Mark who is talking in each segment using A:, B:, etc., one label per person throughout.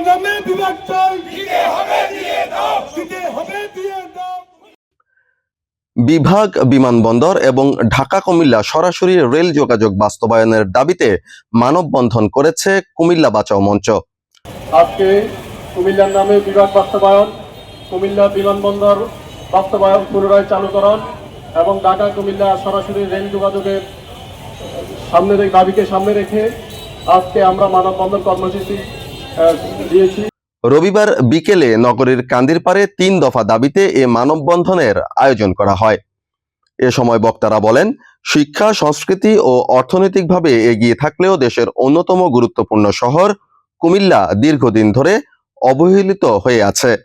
A: নামে বিভাগ চাই দিতে হবে দিয়ে দাও। দিতে হবে দিয়ে দাও।
B: বিভাগ বিমানবন্দর এবং ঢাকা কুমিল্লা সরাসরি রেল যোগাযোগ বাস্তবায়নের দাবিতে মানববন্ধন করেছে কুমিল্লা বাঁচাও মঞ্চ।
C: আজকে কুমিল্লার নামে বিভাগ বাস্তবায়ন কুমিল্লা বিমানবন্দর বাস্তবায়ন পুনরায় চালুকরণ এবং ঢাকা কুমিল্লা সরাসরি রেল যোগাযোগের সামনে রেখে দাবিকে সামনে রেখে আজকে আমরা মানববন্ধন কর্মসূচি
B: রবিবার বিকেলে নগরীর কান্দির কান্দিরপাড়ে তিন দফা দাবিতে এ মানববন্ধনের আয়োজন করা হয়। এ সময় বক্তারা বলেন, শিক্ষা, সংস্কৃতি ও অর্থনৈতিকভাবে এগিয়ে থাকলেও দেশের অন্যতম গুরুত্বপূর্ণ শহর কুমিল্লা দীর্ঘদিন ধরে অবহেলিত হয়ে আছে।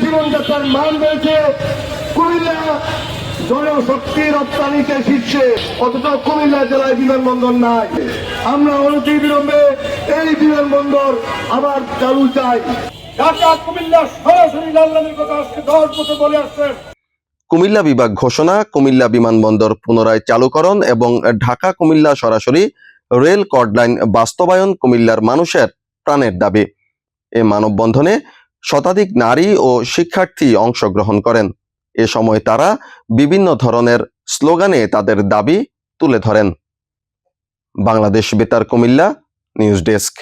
A: জীবনযাত্রার মান কুমিল্লা জনশক্তি রপ্তানিতে শীর্ষে অথচ কুমিল্লা জেলায় বিমানবন্দর নাই। আমরা অনতি বিলম্বে এই বিমানবন্দর আবার চালু চাই। কুমিল্লা
B: কুমিল্লা বিভাগ ঘোষণা, কুমিল্লা বিমানবন্দর পুনরায় চালুকরণ এবং ঢাকা, কুমিল্লা সরাসরি রেল কর্ডলাইন বাস্তবায়ন কুমিল্লার মানুষের প্রাণের দাবি। এ মানববন্ধনে শতাধিক নারী ও শিক্ষার্থী অংশগ্রহণ করেন। এ সময় তারা বিভিন্ন ধরনের স্লোগানে তাদের দাবি তুলে ধরেন। বাংলাদেশ বেতার কুমিল্লা নিউজ ডেস্ক।